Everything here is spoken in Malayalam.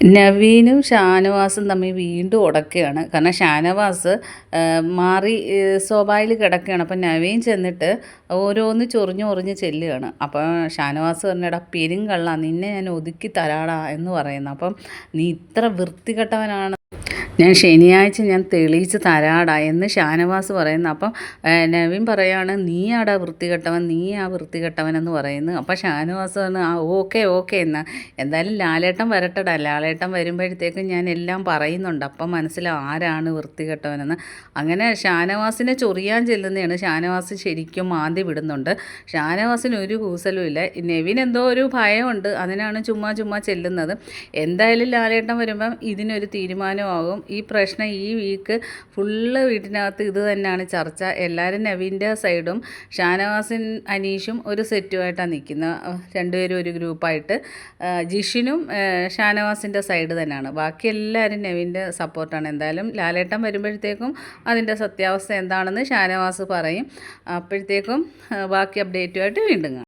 നവീനും ഷാനവാസും തമ്മിൽ വീണ്ടും ഉടക്കുകയാണ് കാരണം ഷാനവാസ് മാറി സോബായിൽ കിടക്കുകയാണ്. അപ്പം നവീൻ ചെന്നിട്ട് ഓരോന്ന് ചൊറിഞ്ഞ് ചൊറിഞ്ഞ് ചെല്ലുകയാണ്. അപ്പം ഷാനവാസ് പറഞ്ഞടാ പെരുങ്കള്ള നിന്നെ ഞാൻ ഒതുക്കി തരാടാ എന്ന് പറയുന്നു. അപ്പം നീ ഇത്ര വൃത്തികെട്ടവനാണ്. ഞാൻ ശനിയാഴ്ച ഞാൻ തെളിയിച്ച് തരാടാ എന്ന് ഷാനവാസ് പറയുന്നു. അപ്പം നവീൻ പറയാണ് നീയാടാ വൃത്തികെട്ടവൻ നീ ആ വൃത്തികെട്ടവൻ എന്ന് പറയുന്നു. അപ്പം ഷാനവാസ് പറഞ്ഞു ആ ഓക്കെ ഓക്കെ എന്ന്. എന്തായാലും ലാലേട്ടൻ വരട്ടടാ. ലാലേട്ടൻ വരുമ്പോഴത്തേക്കും ഞാൻ എല്ലാം പറയുന്നുണ്ട്. അപ്പം മനസ്സിൽ ആരാണ് വൃത്തികെട്ടവനെന്ന്. അങ്ങനെ ഷാനവാസിനെ ചൊറിയാൻ ചെല്ലുന്നതാണ്. ഷാനവാസ് ശരിക്കും മാന്തി വിടുന്നുണ്ട്. ഷാനവാസിന് ഒരു കൂസലും ഇല്ല. നവീൻ എന്തോ ഒരു ഭയമുണ്ട്. അതിനാണ് ചുമ്മാ ചുമ്മാ ചെല്ലുന്നത്. എന്തായാലും ലാലേട്ടൻ വരുമ്പം ഇതിനൊരു തീരുമാനമാകും. ഈ പ്രശ്നം ഈ വീക്ക് ഫുള്ള് വീട്ടിനകത്ത് ഇത് തന്നെയാണ് ചർച്ച. എല്ലാവരും നവീന്റെ സൈഡും ഷാനവാസിൻ അനീഷും ഒരു സെറ്റുമായിട്ടാണ് നിൽക്കുന്നത് രണ്ടുപേരും ഒരു ഗ്രൂപ്പായിട്ട് ജിഷിനും ഷാനവാസിന്റെ സൈഡ് തന്നെയാണ്. ബാക്കി എല്ലാവരും നവീന്റെ സപ്പോർട്ടാണ് എന്തായാലും ലാലേട്ടൻ വരുമ്പോഴത്തേക്കും അതിന്റെ സത്യാവസ്ഥ എന്താണെന്ന് ഷാനവാസ് പറയും. അപ്പോഴത്തേക്കും ബാക്കി അപ്ഡേറ്റുമായിട്ട് വീണ്ടും